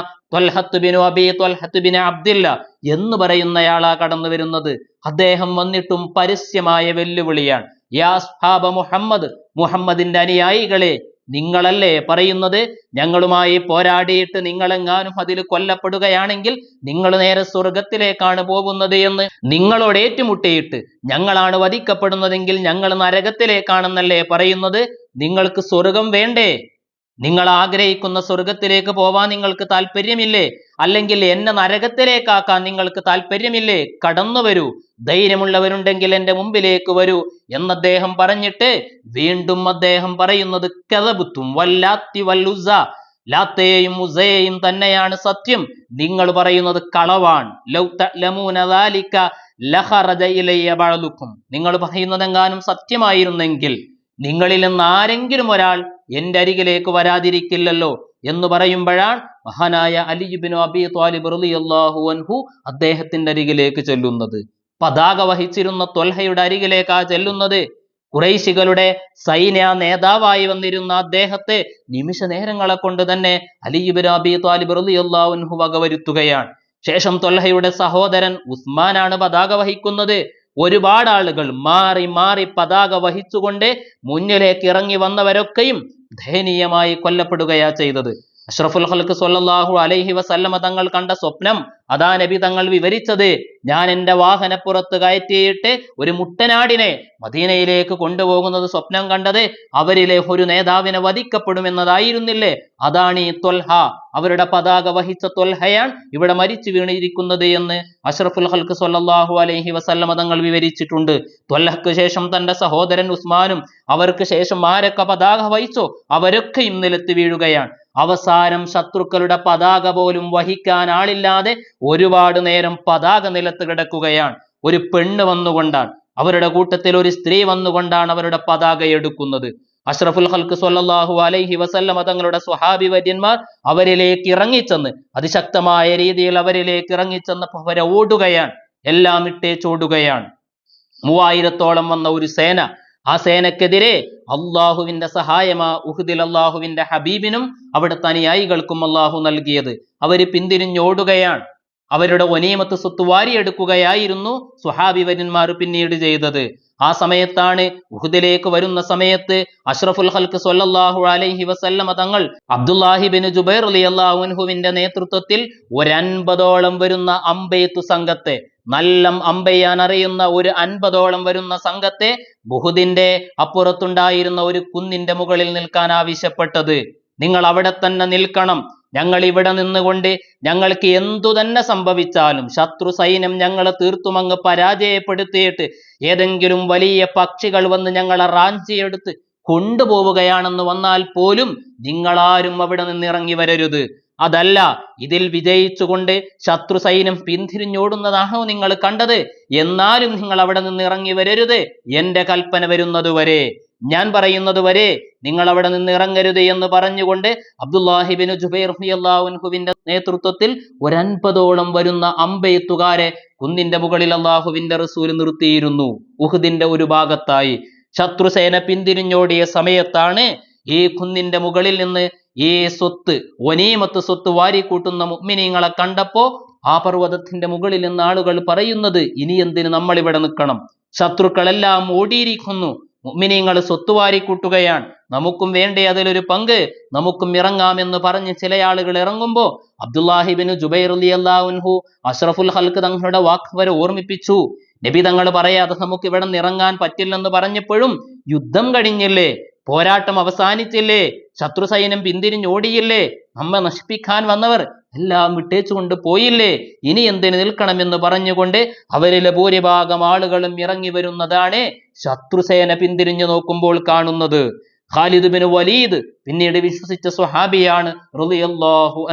S1: എന്ന് പറയുന്നയാളാ കടന്നു വരുന്നത്. അദ്ദേഹം വന്നിട്ടും പരസ്യമായ വെല്ലുവിളിയാണ്. യാസ്ഹാബ മുഹമ്മദ് മുഹമ്മദിന്റെ അനുയായികളെ നിങ്ങളല്ലേ പറയുന്നത്? ഞങ്ങളുമായി പോരാടിയിട്ട് നിങ്ങളെങ്ങാനും അതിൽ കൊല്ലപ്പെടുകയാണെങ്കിൽ നിങ്ങൾ നേരെ സ്വർഗത്തിലേക്കാണ് പോകുന്നത് എന്ന് നിങ്ങളോട് ഏറ്റുമുട്ടിയിട്ട് ഞങ്ങളാണ് വധിക്കപ്പെടുന്നതെങ്കിൽ ഞങ്ങൾ നരകത്തിലേക്കാണെന്നല്ലേ പറയുന്നത്? നിങ്ങൾക്ക് സ്വർഗം വേണ്ടേ? നിങ്ങൾ ആഗ്രഹിക്കുന്ന സ്വർഗത്തിലേക്ക് പോവാൻ നിങ്ങൾക്ക് താല്പര്യമില്ലേ? അല്ലെങ്കിൽ എന്നെ നരകത്തിലേക്കാക്കാൻ നിങ്ങൾക്ക് താല്പര്യമില്ലേ? കടന്നു വരൂ. ധൈര്യമുള്ളവരുണ്ടെങ്കിൽ എന്റെ മുമ്പിലേക്ക് വരൂ എന്ന് അദ്ദേഹം പറഞ്ഞിട്ട് വീണ്ടും അദ്ദേഹം പറയുന്നത് കഥബുത്തും വല്ലാത്തി വല്ലുസ. ലാത്തയെയും ഉസയെയും തന്നെയാണ് സത്യം. നിങ്ങൾ പറയുന്നത് കളവാണ്. നിങ്ങൾ പറയുന്നതെങ്ങാനും സത്യമായിരുന്നെങ്കിൽ നിങ്ങളിൽ നിന്ന് ആരെങ്കിലും ഒരാൾ എന്റെ അരികിലേക്ക് വരാതിരിക്കില്ലല്ലോ എന്ന് പറയുമ്പോഴാണ് മഹാനായ അലിബിനു അബി ത്വാലിബ് റളിയല്ലാഹു അൻഹു അദ്ദേഹത്തിന്റെ അരികിലേക്ക് ചെല്ലുന്നത്. പതാക വഹിച്ചിരുന്ന ത്വൽഹയുടെ അരികിലേക്കാ ചെല്ലുന്നത്. കുറൈശികളുടെ സൈന്യ നേതാവായി വന്നിരുന്ന അദ്ദേഹത്തെ നിമിഷ നേരങ്ങളെ കൊണ്ട് തന്നെ അലിബിൻ അബി ത്വാലിബ് റളിയല്ലാഹു അൻഹു വകവരുത്തുകയാണ്. ശേഷം തൊൽഹയുടെ സഹോദരൻ ഉസ്മാനാണ് പതാക വഹിക്കുന്നത്. ഒരുപാട് ആളുകൾ മാറി മാറി പതാക വഹിച്ചുകൊണ്ട് മുന്നിലേക്ക് ഇറങ്ങി വന്നവരൊക്കെയും ദയനീയമായി കൊല്ലപ്പെടുകയാ ചെയ്തത്. അഷ്റഫുൽ സ്വല്ലല്ലാഹു അലൈഹി വസല്ലമ തങ്ങൾ കണ്ട സ്വപ്നം അതാ നബി തങ്ങൾ വിവരിച്ചത്. ഞാൻ എന്റെ വാഹനപ്പുറത്ത് കയറ്റിയിട്ട് ഒരു മുട്ടനാടിനെ മദീനയിലേക്ക് കൊണ്ടുപോകുന്നത് സ്വപ്നം കണ്ടത് അവരിലെ ഒരു നേതാവിനെ വധിക്കപ്പെടുമെന്നതായിരുന്നില്ലേ? അതാണ് ഈ ത്വൽഹ അവരുടെ പതാക വഹിച്ച ത്വൽഹയാണ് ഇവിടെ മരിച്ചു വീണിരിക്കുന്നത് എന്ന് അഷ്റഫുൽ ഹൽക്ക് സ്വല്ലല്ലാഹു അലൈഹി വസല്ലമ തങ്ങൾ വിവരിച്ചിട്ടുണ്ട്. ത്വൽഹക്ക് ശേഷം തന്റെ സഹോദരൻ ഉസ്മാനും അവർക്ക് ശേഷം ആരൊക്കെ പതാക വഹിച്ചോ അവരൊക്കെ നിലത്ത് വീഴുകയാണ്. അവസാനം ശത്രുക്കളുടെ പതാക പോലും വഹിക്കാൻ ആളില്ലാതെ ഒരുപാട് നേരം പതാക നിലത്ത് കിടക്കുകയാണ്. ഒരു പെണ്ണ് വന്നുകൊണ്ടാണ്. അവരുടെ കൂട്ടത്തിൽ ഒരു സ്ത്രീ വന്നുകൊണ്ടാണ് അവരുടെ പതാക എടുക്കുന്നത്. അഷ്റഫുൽ ഹൽക്ക് സൊല്ലാഹു അലൈഹി വസല്ലമ തങ്ങളുടെ സ്വഹാബി വര്യന്മാർ അവരിലേക്ക് ഇറങ്ങിച്ചെന്ന് അതിശക്തമായ രീതിയിൽ അവരിലേക്ക് ഇറങ്ങിച്ചെന്നപ്പോൾ അവരെ ഓടുകയാണ്. എല്ലാം ഇട്ടേച്ചോടുകയാണ് മൂവായിരത്തോളം വന്ന ഒരു സേന ആ സേനക്കെതിരെ അള്ളാഹുവിന്റെ സഹായമാ ഉഹുദിൽ അള്ളാഹുവിന്റെ ഹബീബിനും അവിടുത്തെ അനുയായികൾക്കും അള്ളാഹു നൽകിയത്. അവർ പിന്തിരിഞ്ഞോടുകയാണ്. അവരുടെ ഒനീമത്ത് സ്വത്ത് വാരിയെടുക്കുകയായിരുന്നു സുഹാബിവര്യന്മാർ പിന്നീട് ചെയ്തത്. ആ സമയത്താണ് ഉഹുദിലേക്ക് വരുന്ന സമയത്ത് അഷ്റഫുൽ ഹൽക്ക് സൊല്ലാഹു അലൈഹി വസല്ലമ തങ്ങൾ അബ്ദുല്ലാഹിബിൻ ജുബൈർ അലി അള്ളാഹുൻഹുവിന്റെ നേതൃത്വത്തിൽ ഒരൻപതോളം വരുന്ന അമ്പെയ്ത്തു സംഘത്തെ നല്ല അമ്പെയ്യാൻ അറിയുന്ന ഒരു അൻപതോളം വരുന്ന സംഘത്തെ ബുഹുദിന്റെ അപ്പുറത്തുണ്ടായിരുന്ന ഒരു കുന്നിന്റെ മുകളിൽ നിൽക്കാൻ ആവശ്യപ്പെട്ടത്. നിങ്ങൾ അവിടെ തന്നെ നിൽക്കണം. ഞങ്ങൾ ഇവിടെ നിന്നുകൊണ്ട് ഞങ്ങൾക്ക് എന്തു തന്നെ സംഭവിച്ചാലും ശത്രു സൈന്യം ഞങ്ങളെ തീർത്തുമങ്ങ് പരാജയപ്പെടുത്തിയിട്ട് ഏതെങ്കിലും വലിയ പക്ഷികൾ വന്ന് ഞങ്ങളെ റാഞ്ചിയെടുത്ത് കൊണ്ടുപോവുകയാണെന്ന് വന്നാൽ പോലും നിങ്ങളാരും അവിടെ നിന്നിറങ്ങി വരരുത്. അതല്ല ഇതിൽ വിജയിച്ചുകൊണ്ട് ശത്രു സൈന്യം പിന്തിരിഞ്ഞോടുന്നതാണോ നിങ്ങൾ കണ്ടത്? എന്നാലും നിങ്ങൾ അവിടെ നിന്ന് ഇറങ്ങി വരരുത്. എന്റെ കൽപ്പന വരുന്നതുവരെ. ഞാൻ പറയുന്നത് വരെ നിങ്ങൾ അവിടെ നിന്ന് ഇറങ്ങരുത് എന്ന് പറഞ്ഞുകൊണ്ട് അബ്ദുല്ലാഹിബിൻ ജുബൈർ നേതൃത്വത്തിൽ ഒരൻപതോളം വരുന്ന അമ്പെയ്ത്തുകാരെ കുന്നിന്റെ മുകളിൽ അള്ളാഹുവിന്റെ റസൂൽ നിർത്തിയിരുന്നു. ഉഹുദിന്റെ ഒരു ഭാഗത്തായി. ശത്രുസേന പിന്തിരിഞ്ഞോടിയ സമയത്താണ് ഈ കുന്നിന്റെ മുകളിൽ നിന്ന് ഈ സ്വത്ത് ഒനീമത്ത് സ്വത്ത് വാരിക്കൂട്ടുന്ന മുഅ്മിനീങ്ങളെ കണ്ടപ്പോ ആ പർവതത്തിന്റെ മുകളിൽ നിന്ന് ആളുകൾ പറയുന്നത് ഇനി എന്തിന് നമ്മൾ ഇവിടെ നിൽക്കണം? ശത്രുക്കളെല്ലാം ഓടിയിരിക്കുന്നു. മുഗ്മിനീങ്ങൾ സ്വത്ത് വാരിക്കൂട്ടുകയാണ് നമുക്കും വേണ്ടേ അതിലൊരു പങ്ക്? നമുക്കും ഇറങ്ങാമെന്ന് പറഞ്ഞ് ചില ആളുകൾ ഇറങ്ങുമ്പോ അബ്ദുല്ലാഹിബിന് ജുബൈർ അള്ളാഹുൻഹു അഷ്റഫുൽ ഹൽക്ക് തങ്ങളുടെ വാക്ക് വരെ ഓർമ്മിപ്പിച്ചു. നബി തങ്ങൾ പറയാതെ നമുക്ക് ഇവിടെ നിന്ന് ഇറങ്ങാൻ പറ്റില്ലെന്ന് പറഞ്ഞപ്പോഴും യുദ്ധം കഴിഞ്ഞില്ലേ? പോരാട്ടം അവസാനിച്ചില്ലേ? ശത്രു സൈന്യം പിന്തിരിഞ്ഞോടിയില്ലേ? നമ്മെ നശിപ്പിക്കാൻ വന്നവർ എല്ലാം വിട്ടേച്ചുകൊണ്ട് പോയില്ലേ? ഇനി എന്തിന് നിൽക്കണമെന്ന് പറഞ്ഞുകൊണ്ട് അവരിലെ ഭൂരിഭാഗം ആളുകളും ഇറങ്ങി വരുന്നതാണ് ശത്രുസേന പിന്തിരിഞ്ഞു നോക്കുമ്പോൾ കാണുന്നത്. ഖാലിദ് ബിൻ വലീദ് പിന്നീട് വിശ്വസിച്ച സ്വഹാബിയാണ്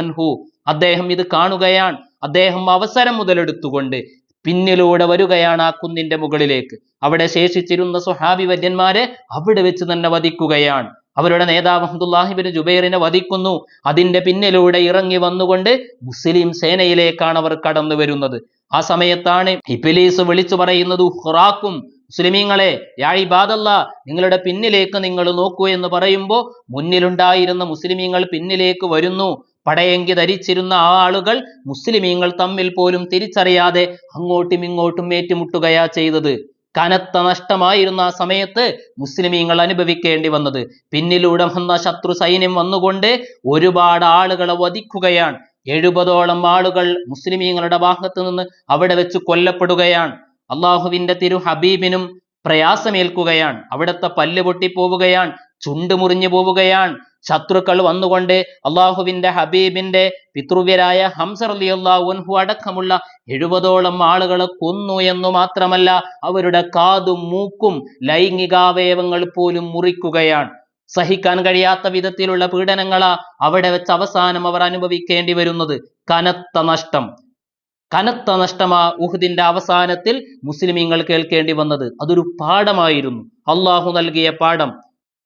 S1: അൻഹു. അദ്ദേഹം ഇത് കാണുകയാണ്. അദ്ദേഹം അവസരം മുതലെടുത്തുകൊണ്ട് പിന്നിലൂടെ വരികയാണ് ആ കുന്നിന്റെ മുകളിലേക്ക്. അവിടെ ശേഷിച്ചിരുന്ന സുഹാബി വര്യന്മാരെ അവിടെ വെച്ച് തന്നെ വധിക്കുകയാണ്. അവരുടെ നേതാവ് അബ്ദുല്ലാഹിബിൻ ജുബൈറിനെ വധിക്കുന്നു. അതിന്റെ പിന്നിലൂടെ ഇറങ്ങി വന്നുകൊണ്ട് മുസ്ലിം സേനയിലേക്കാണ് അവർ കടന്നു വരുന്നത്. ആ സമയത്താണ് ഇബിലീസ് വിളിച്ചു പറയുന്നത് ഹുറാക്കും മുസ്ലിമീങ്ങളെ യാഴിബാദല്ല നിങ്ങളുടെ പിന്നിലേക്ക് നിങ്ങൾ നോക്കൂ എന്ന് പറയുമ്പോൾ മുന്നിലുണ്ടായിരുന്ന മുസ്ലിമീങ്ങൾ പിന്നിലേക്ക് വരുന്നു. പടയങ്കി ധരിച്ചിരുന്ന ആളുകൾ മുസ്ലിമീങ്ങൾ തമ്മിൽ പോലും തിരിച്ചറിയാതെ അങ്ങോട്ടും ഇങ്ങോട്ടും ഏറ്റുമുട്ടുകയാ ചെയ്തത്. കനത്ത നഷ്ടമായിരുന്ന ആ സമയത്ത് മുസ്ലിമീങ്ങൾ അനുഭവിക്കേണ്ടി വന്നത്. പിന്നിലൂടെ വന്ന ശത്രു സൈന്യം വന്നുകൊണ്ട് ഒരുപാട് ആളുകളെ വധിക്കുകയാണ്. എഴുപതോളം ആളുകൾ മുസ്ലിമീങ്ങളുടെ ഭാഗത്ത് നിന്ന് അവിടെ വെച്ച് കൊല്ലപ്പെടുകയാണ്. അള്ളാഹുവിന്റെ തിരു ഹബീബിനും പ്രയാസമേൽക്കുകയാണ്. അവിടുത്തെ പല്ല് പൊട്ടിപ്പോവുകയാണ്. ചുണ്ട് മുറിഞ്ഞു പോവുകയാണ്. ശത്രുക്കൾ വന്നുകൊണ്ട് അള്ളാഹുവിന്റെ ഹബീബിന്റെ പിതൃവ്യരായ ഹംസർ അലി അള്ളാഹുൻഹു അടക്കമുള്ള എഴുപതോളം ആളുകളെ കൊന്നു എന്നു മാത്രമല്ല അവരുടെ കാതും മൂക്കും ലൈംഗികാവയവങ്ങൾ പോലും മുറിക്കുകയാണ്. സഹിക്കാൻ കഴിയാത്ത വിധത്തിലുള്ള പീഡനങ്ങളാ അവിടെ വെച്ച് അവസാനം അവർ അനുഭവിക്കേണ്ടി വരുന്നത്. കനത്ത നഷ്ടം. കനത്ത നഷ്ടമാ ഉഹദിന്റെ അവസാനത്തിൽ മുസ്ലിമീങ്ങൾ കേൾക്കേണ്ടി വന്നത്. അതൊരു പാഠമായിരുന്നു. അള്ളാഹു നൽകിയ പാഠം.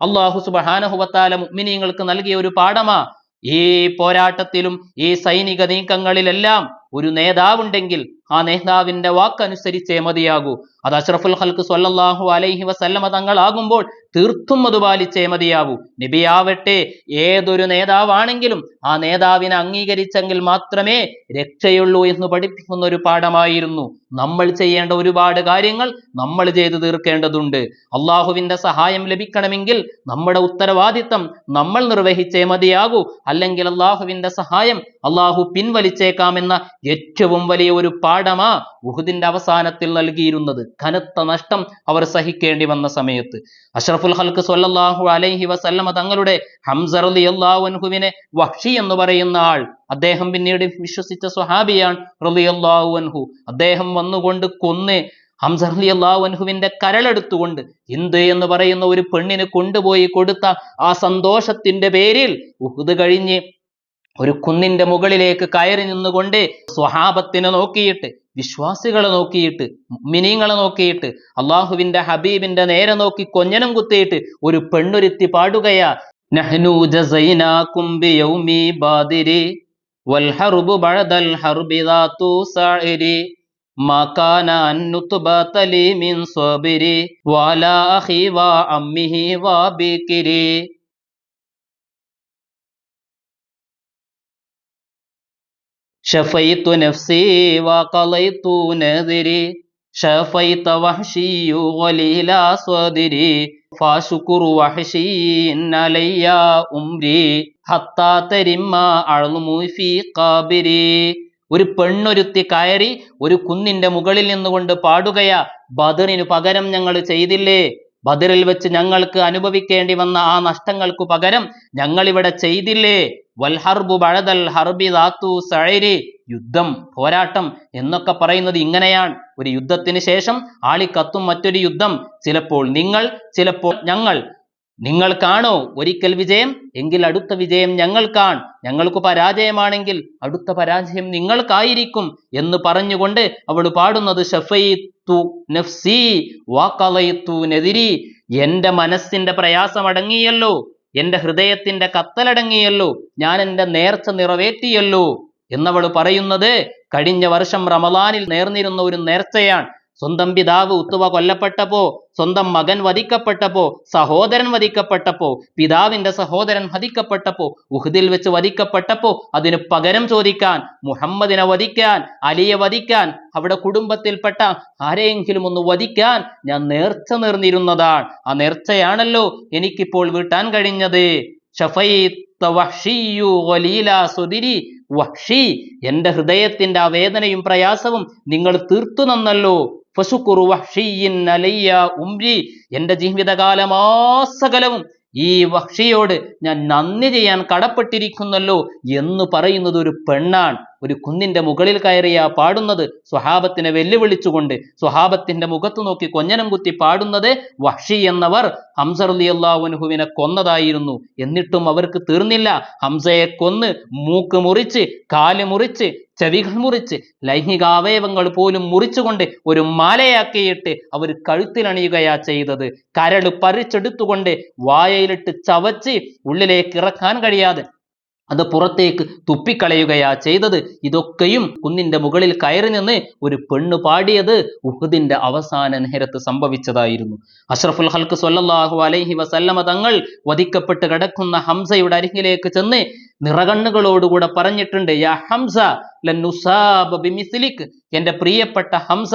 S1: അള്ളാഹു സുബഹാനഹുവത്താല മുഅ്മിനീങ്ങൾക്ക് നൽകിയ ഒരു പാഠമാ. ഈ പോരാട്ടത്തിലും ഈ സൈനിക നീക്കങ്ങളിലെല്ലാം ഒരു നേതാവുണ്ടെങ്കിൽ ആ നേതാവിന്റെ വാക്കനുസരിച്ചേ മതിയാകൂ. അത് അഷ്റഫുൽ ഹൽക്ക് സ്വല്ലല്ലാഹു അലൈഹി വസല്ലമ തങ്ങളാകുമ്പോൾ തീർത്തും അത് പാലിച്ചേ മതിയാവൂ നബിയാവട്ടെ ഏതൊരു നേതാവാണെങ്കിലും ആ നേതാവിനെ അംഗീകരിച്ചെങ്കിൽ മാത്രമേ രക്ഷയുള്ളൂ എന്ന് പഠിപ്പിക്കുന്ന ഒരു പാഠമായിരുന്നു. നമ്മൾ ചെയ്യേണ്ട ഒരുപാട് കാര്യങ്ങൾ നമ്മൾ ചെയ്തു തീർക്കേണ്ടതുണ്ട്. അള്ളാഹുവിന്റെ സഹായം ലഭിക്കണമെങ്കിൽ നമ്മുടെ ഉത്തരവാദിത്തം നമ്മൾ നിർവഹിച്ചേ മതിയാകൂ. അല്ലെങ്കിൽ അള്ളാഹുവിന്റെ സഹായം അള്ളാഹു പിൻവലിച്ചേക്കാമെന്ന ഏറ്റവും വലിയ ഒരു പാഠമാ ഉഹുദിന്റെ അവസാനത്തിൽ നൽകിയിരുന്നത്. കനത്ത നഷ്ടം അവർ സഹിക്കേണ്ടി വന്ന സമയത്ത്. അഷ്റഫുൽ ഹൽക്ക് സ്വല്ലല്ലാഹു അലൈഹി വസല്ലമ തങ്ങളുടെ ഹംസർ റളിയല്ലാഹു അൻഹുവിനെ വഹ്ഷി എന്ന് പറയുന്ന ആൾ അദ്ദേഹം പിന്നീട് വിശ്വസിച്ച സ്വഹാബിയാണ് റളിയല്ലാഹു അൻഹു. അദ്ദേഹം വന്നുകൊണ്ട് കൊന്ന് ഹംസർ റളിയല്ലാഹു അൻഹുവിന്റെ കരളെടുത്തുകൊണ്ട് ഹിന്ദ് എന്ന് പറയുന്ന ഒരു പെണ്ണിന് കൊണ്ടുപോയി കൊടുത്ത ആ സന്തോഷത്തിന്റെ പേരിൽ ഉഹുദ് കഴിഞ്ഞ് ഒരു കുന്നിന്റെ മുകളിലേക്ക് കയറി നിന്നുകൊണ്ട് സ്വഹാബത്തിനെ നോക്കിയിട്ട് വിശ്വാസികളെ നോക്കിയിട്ട് മിനിങ്ങളെ നോക്കിയിട്ട് അള്ളാഹുവിന്റെ ഹബീബിന്റെ നേരെ നോക്കി കൊഞ്ഞനം കുത്തിയിട്ട് ഒരു പെണ്ണുരുത്തി പാടുകയാ ഷഫൈത്തു നഫ്സി വഖലൈത്തു നദിരി ഷഫൈത വഹ്ഷിയു ഖലീല സ്വദിരി ഫാശുകുർ വഹ്ഷിൻ അലയ്യ ഉംരി ഹത്താ തരിമ്മ അൾമു ഫീ ഖാബിരി ഒരു പെണ്ണൊരുത്തി കയറി ഒരു കുന്നിന്റെ മുകളിൽ നിന്നുകൊണ്ട് പാടുകയാ. ബദറിനു പകരം ഞങ്ങൾ ചെയ്തില്ലേ? ബദറിൽ വെച്ച് ഞങ്ങൾക്ക് അനുഭവിക്കേണ്ടി വന്ന ആ നഷ്ടങ്ങൾക്കു പകരം ഞങ്ങൾ ഇവിടെ ചെയ്തില്ലേ? വൽഹർബു ബഴദൽ ഹർബി ദാത്തു സഴരി യുദ്ധം പോരാട്ടം എന്നൊക്കെ പറയുന്നത് ഇങ്ങനെയാണ്. ഒരു യുദ്ധത്തിന് ശേഷം ആളിക്കത്തും മറ്റൊരു യുദ്ധം. ചിലപ്പോൾ നിങ്ങൾ ചിലപ്പോൾ ഞങ്ങൾ. നിങ്ങൾ കാണോ ഒരിക്കൽ വിജയം? എങ്കിൽ അടുത്ത വിജയം ഞങ്ങൾ ഞങ്ങൾക്കാണ്. ഞങ്ങൾക്ക് പരാജയമാണെങ്കിൽ അടുത്ത പരാജയം നിങ്ങൾക്കായിരിക്കും എന്ന് പറഞ്ഞുകൊണ്ട് അവൾ പാടുന്നത് ഷഫൈത്തു നഫ്സി വാക്കലൈത്തു നെതിരി. എന്റെ മനസ്സിന്റെ പ്രയാസം എന്റെ ഹൃദയത്തിന്റെ കത്തലടങ്ങിയല്ലോ ഞാൻ എന്റെ നേർച്ച നിറവേറ്റിയല്ലോ എന്നവൾ പറയുന്നത് കഴിഞ്ഞ വർഷം റമളാനിൽ നേർന്നിരുന്ന ഒരു നേർച്ചയാണ്. സ്വന്തം പിതാവ് ഉത്തുവ കൊല്ലപ്പെട്ടപ്പോ സ്വന്തം മകൻ വധിക്കപ്പെട്ടപ്പോ സഹോദരൻ വധിക്കപ്പെട്ടപ്പോ പിതാവിന്റെ സഹോദരൻ വധിക്കപ്പെട്ടപ്പോ ഉഹുദിൽ വെച്ച് വധിക്കപ്പെട്ടപ്പോ അതിന് പകരം ചോദിക്കാൻ മുഹമ്മദിനെ വധിക്കാൻ അലിയെ വധിക്കാൻ അവിടെ കുടുംബത്തിൽപ്പെട്ട ആരെയെങ്കിലും ഒന്ന് വധിക്കാൻ ഞാൻ നേർച്ച നേർന്നിരുന്നതാണ്. ആ നേർച്ചയാണല്ലോ എനിക്കിപ്പോൾ വീട്ടാൻ കഴിഞ്ഞത്. എന്റെ ഹൃദയത്തിന്റെ ആ വേദനയും പ്രയാസവും നിങ്ങൾ തീർത്തു നന്നല്ലോ ഉംരി. ജീവിതകാലമാസകലവും ഈ വഹ്ഷിയോട് ഞാൻ നന്ദി ചെയ്യാൻ കടപ്പെട്ടിരിക്കുന്നല്ലോ എന്ന് പറയുന്നത് ഒരു പെണ്ണാണ്. ഒരു കുന്നിന്റെ മുകളിൽ കയറിയ പാടുന്നത്. സ്വഹാബത്തിനെ വെല്ലുവിളിച്ചുകൊണ്ട് സ്വഹാബത്തിന്റെ മുഖത്ത് നോക്കി കൊഞ്ഞനം കുത്തി പാടുന്നത് വഷി എന്നവർ ഹംസ റളിയല്ലാഹുവിനെ കൊന്നതായിരുന്നു. എന്നിട്ടും അവർക്ക് തീർന്നില്ല. ഹംസയെ കൊന്ന് മൂക്ക് മുറിച്ച് കാൽ മുറിച്ച് ചെവികൾ മുറിച്ച് ലൈംഗിക അവയവങ്ങൾ പോലും മുറിച്ചുകൊണ്ട് ഒരു മാലയാക്കിയിട്ട് അവർ കഴുത്തിലണിയുകയാ ചെയ്തത്. കരട് പറിച്ചെടുത്തുകൊണ്ട് വായയിലിട്ട് ചവച്ച് ഉള്ളിലേക്ക് ഇറക്കാൻ കഴിയാതെ അത് പുറത്തേക്ക് തുപ്പിക്കളയുകയാ ചെയ്തത്. ഇതൊക്കെയും കുന്നിന്റെ മുകളിൽ കയറി നിന്ന് ഒരു പെണ്ണ് പാടിയത് ഉഹുദിന്റെ അവസാന നേരത്ത് സംഭവിച്ചതായിരുന്നു. അഷ്റഫുൽ ഹൽക്ക് സ്വല്ലല്ലാഹു അലൈഹി വസല്ലമ തങ്ങൾ വധിക്കപ്പെട്ട് കിടക്കുന്ന ഹംസയുടെ അരികിലേക്ക് ചെന്ന് നിറകണ്ണുകളോടുകൂടെ പറഞ്ഞിട്ടുണ്ട് യാ ഹംസ ബിമിസ്ലിക് എന്റെ പ്രിയപ്പെട്ട ഹംസ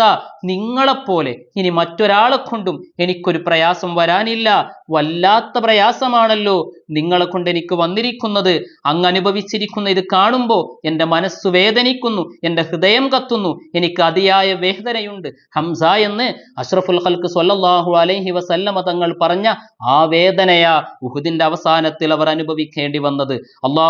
S1: നിങ്ങളെപ്പോലെ ഇനി മറ്റൊരാളെ കൊണ്ടും എനിക്കൊരു പ്രയാസം വരാനില്ല. വല്ലാത്ത പ്രയാസമാണല്ലോ നിങ്ങളെ കൊണ്ട് എനിക്ക് വന്നിരിക്കുന്നത്. അങ്ങ് അനുഭവിച്ചിരിക്കുന്ന ഇത് കാണുമ്പോൾ എന്റെ മനസ്സ് വേദനിക്കുന്നു എന്റെ ഹൃദയം കത്തുന്നു. എനിക്ക് അതിയായ വേദനയുണ്ട്. ഹംസ എന്ന് അഷ്റഫുൽ ഖൽക്ക് സ്വല്ലല്ലാഹു അലൈഹി വസല്ലമ തങ്ങൾ പറഞ്ഞ ആ വേദനയാ ഉഹുദിന്റെ അവസാനത്തിൽ അവർ അനുഭവിക്കേണ്ടി വന്നത്.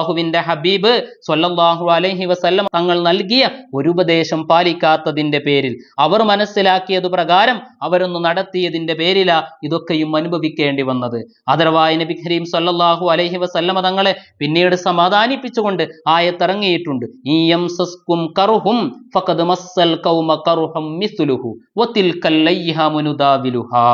S1: അള്ളാഹുവിന്റെ ഹബീബ് സ്വല്ലല്ലാഹു അലൈഹി വസല്ലം തങ്ങൾ നൽകിയ ഒരു ഉപദേശം പാലിക്കാത്തതിന്റെ പേരിൽ. അവർ മനസ്സിലാക്കിയത് പ്രകാരം അവരൊന്ന് നടത്തിയതിന്റെ പേരിലാ ഇതൊക്കെയും അനുഭവിക്കേണ്ടി വന്നത്. അതർവായ നബി കരീം സല്ലാഹു അലൈഹി വസല്ലമ തങ്ങളെ പിന്നീട് സമാധാനിപ്പിച്ചുകൊണ്ട് ആയത്തിറങ്ങിയിട്ടുണ്ട്. ഫഖദ് മസ്സൽ കൗമ കറുഹം മിസ്ലുഹു വതിൽ ലയ്ഹാമു നുദാവിലുഹാ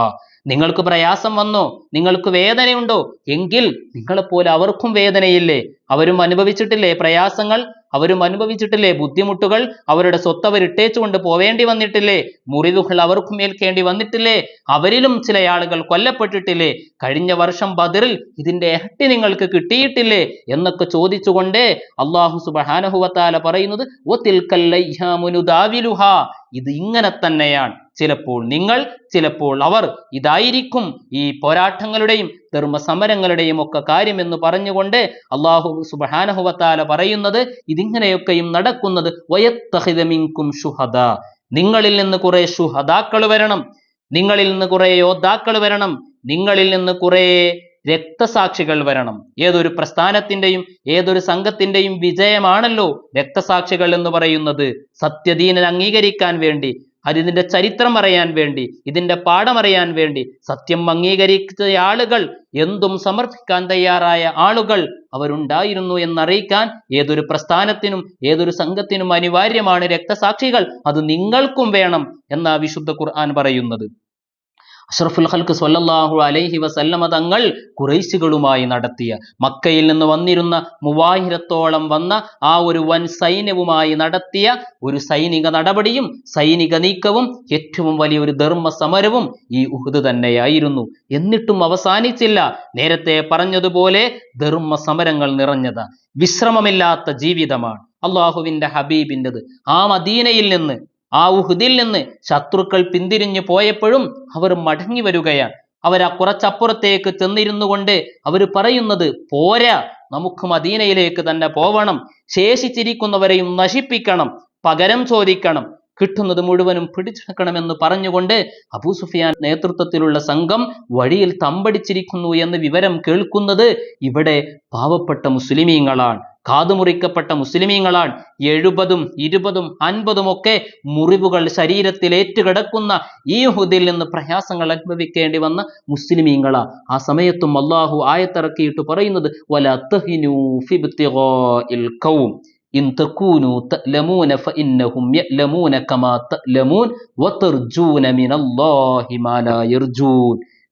S1: നിങ്ങൾക്ക് പ്രയാസം വന്നോ നിങ്ങൾക്ക് വേദനയുണ്ടോ എങ്കിൽ നിങ്ങളെപ്പോലെ അവർക്കും വേദനയില്ലേ? അവരും അനുഭവിച്ചിട്ടില്ലേ പ്രയാസങ്ങൾ? അവരും അനുഭവിച്ചിട്ടില്ലേ ബുദ്ധിമുട്ടുകൾ? അവരുടെ സ്വത്ത് അവർ ഇട്ടേച്ചുകൊണ്ട് പോവേണ്ടി വന്നിട്ടില്ലേ? മുറിവുകൾ അവർക്കും ഏൽക്കേണ്ടി വന്നിട്ടില്ലേ? അവരിലും ചില ആളുകൾ കൊല്ലപ്പെട്ടിട്ടില്ലേ? കഴിഞ്ഞ വർഷം ബദറിൽ ഇതിന്റെ ഇരട്ടി നിങ്ങൾക്ക് കിട്ടിയിട്ടില്ലേ? എന്നൊക്കെ ചോദിച്ചുകൊണ്ട് അള്ളാഹു സുബഹാനഹുവത്താല പറയുന്നത്. ഇത് ഇങ്ങനെ തന്നെയാണ്. ചിലപ്പോൾ നിങ്ങൾ ചിലപ്പോൾ അവർ ഇതായിരിക്കും ഈ പോരാട്ടങ്ങളുടെയും ധർമ്മസമരങ്ങളുടെയും ഒക്കെ കാര്യമെന്ന് പറഞ്ഞുകൊണ്ട് അള്ളാഹു സുബഹാനഹുവത്താല പറയുന്നത് ഇതിങ്ങനെയൊക്കെയും നടക്കുന്നത്. വയത്തഹിതമിങ്കും ഷുഹദ നിങ്ങളിൽ നിന്ന് കുറെ ഷുഹദാക്കൾ വരണം. നിങ്ങളിൽ നിന്ന് കുറെ യോദ്ധാക്കൾ വരണം. നിങ്ങളിൽ നിന്ന് കുറെ രക്തസാക്ഷികൾ വരണം. ഏതൊരു പ്രസ്ഥാനത്തിന്റെയും ഏതൊരു സംഘത്തിന്റെയും വിജയമാണല്ലോ രക്തസാക്ഷികൾ എന്ന് പറയുന്നത്. സത്യദീനൻ അംഗീകരിക്കാൻ വേണ്ടി അതിന്റെ ചരിത്രം അറിയാൻ വേണ്ടി ഇതിന്റെ പാഠം അറിയാൻ വേണ്ടി സത്യം അംഗീകരിച്ച ആളുകൾ എന്തും സമർപ്പിക്കാൻ തയ്യാറായ ആളുകൾ അവരുണ്ടായിരുന്നു എന്നറിയിക്കാൻ ഏതൊരു പ്രസ്ഥാനത്തിനും ഏതൊരു സംഘത്തിനും അനിവാര്യമാണ് രക്തസാക്ഷികൾ. അത് നിങ്ങൾക്കും വേണം എന്നാ വിശുദ്ധ ഖുർആൻ പറയുന്നത്. അഷ്റഫുൽ ഖൽക്ക് സ്വല്ലല്ലാഹു അലൈഹി വസല്ലമ തങ്ങൾ കുറൈശികളുമായി നടത്തിയ മക്കയിൽ നിന്ന് വന്നിരുന്ന മൂവായിരത്തോളം വന്ന ആ ഒരു വൻ സൈന്യവുമായി നടത്തിയ ഒരു സൈനിക നടപടിയും സൈനിക നീക്കവും ഏറ്റവും വലിയൊരു ധർമ്മ സമരവും ഈ ഉഹുദ് തന്നെയായിരുന്നു. എന്നിട്ടും അവസാനിച്ചില്ല. നേരത്തെ പറഞ്ഞതുപോലെ ധർമ്മ സമരങ്ങൾ നിറഞ്ഞത് വിശ്രമമില്ലാത്ത ജീവിതമാണ്. അള്ളാഹുവിന്റെ ഹബീബിന്റെത്. ആ മദീനയിൽ നിന്ന് ആ ഉഹുദിൽ നിന്ന് ശത്രുക്കൾ പിന്തിരിഞ്ഞു പോയപ്പോഴും അവർ മടങ്ങി വരികയാണ്. അവർ ആ കുറച്ചപ്പുറത്തേക്ക് ചെന്നിരുന്നു കൊണ്ട് അവർ പറയുന്നത് പോരാ നമുക്ക് മദീനയിലേക്ക് തന്നെ പോവണം ശേഷിച്ചിരിക്കുന്നവരെയും നശിപ്പിക്കണം പകരം ചോദിക്കണം കിട്ടുന്നത് മുഴുവനും പിടിച്ചെടുക്കണമെന്ന് പറഞ്ഞുകൊണ്ട് അബൂ സുഫിയാൻ നേതൃത്വത്തിലുള്ള സംഘം വഴിയിൽ തമ്പടിച്ചിരിക്കുന്നു എന്ന് വിവരം കേൾക്കുന്നത് ഇവിടെ പാവപ്പെട്ട മുസ്ലിമീങ്ങളാണ്. കാതുമുറിക്കപ്പെട്ട മുസ്ലിമീങ്ങളാണ് എഴുപതും ഇരുപതും അൻപതും ഒക്കെ മുറിവുകൾ ശരീരത്തിൽ ഏറ്റുകിടക്കുന്ന ഈ ഹുദിൽ നിന്ന് പ്രയാസങ്ങൾ അനുഭവിക്കേണ്ടി വന്ന മുസ്ലിമീങ്ങളാ. ആ സമയത്തും അള്ളാഹു ആയത്തിറക്കിയിട്ട് പറയുന്നത്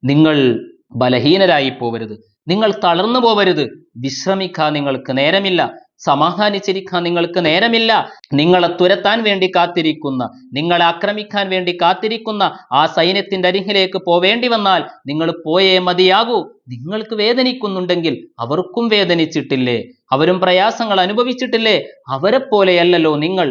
S1: നിങ്ങൾ ബലഹീനരായി പോവരുത് നിങ്ങൾ തളർന്നു പോവരുത്. വിശ്രമിക്കാൻ നിങ്ങൾക്ക് നേരമില്ല. സമാധാനിച്ചിരിക്കാൻ നിങ്ങൾക്ക് നേരമില്ല. നിങ്ങളെ തുരത്താൻ വേണ്ടി കാത്തിരിക്കുന്ന നിങ്ങളെ ആക്രമിക്കാൻ വേണ്ടി കാത്തിരിക്കുന്ന ആ സൈന്യത്തിന്റെ അരികിലേക്ക് പോവേണ്ടി വന്നാൽ നിങ്ങൾ പോയേ മതിയാകൂ. നിങ്ങൾക്ക് വേദനിക്കുന്നുണ്ടെങ്കിൽ അവർക്കും വേദനിച്ചിട്ടില്ലേ? അവരും പ്രയാസങ്ങൾ അനുഭവിച്ചിട്ടില്ലേ? അവരെ പോലെയല്ലല്ലോ നിങ്ങൾ.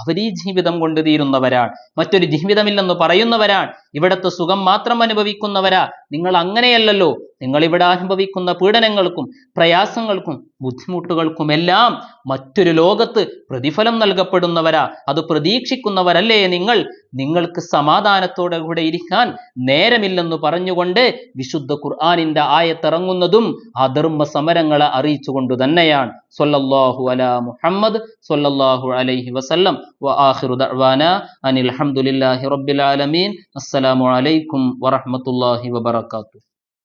S1: അവരീ ജീവിതം കൊണ്ട് തീരുന്നവരാണ്. മറ്റൊരു ജീവിതമില്ലെന്ന് പറയുന്നവരാണ്. ഇവിടത്തെ സുഖം മാത്രം അനുഭവിക്കുന്നവരാ. നിങ്ങൾ അങ്ങനെയല്ലല്ലോ. നിങ്ങളിവിടെ അനുഭവിക്കുന്ന പീഡനങ്ങൾക്കും പ്രയാസങ്ങൾക്കും ബുദ്ധിമുട്ടുകൾക്കുമെല്ലാം മറ്റൊരു ലോകത്ത് പ്രതിഫലം നൽകപ്പെടുന്നവരാ. അത് പ്രതീക്ഷിക്കുന്നവരല്ലേ നിങ്ങൾ? നിങ്ങൾക്ക് സമാധാനത്തോടെ കൂടെ ഇരിക്കാൻ നേരമില്ലെന്ന് പറഞ്ഞുകൊണ്ട് വിശുദ്ധ ഖുർആാനിന്റെ ആയത്തിറങ്ങുന്നതും അധർമ്മ സമരങ്ങളെ അറിയിച്ചുകൊണ്ട് തന്നെയാണ്. സൊല്ലാഹു അല മുഹമ്മദ് സൊല്ലാഹു അലൈഹി വസല്ലം. അനിൽ ഹംദുലില്ലാഹി റബ്ബിൽ ആലമീൻ. അസ്സലാമു അലൈക്കും വറഹ്മത്തുള്ളാഹി വബറകാതുഹു.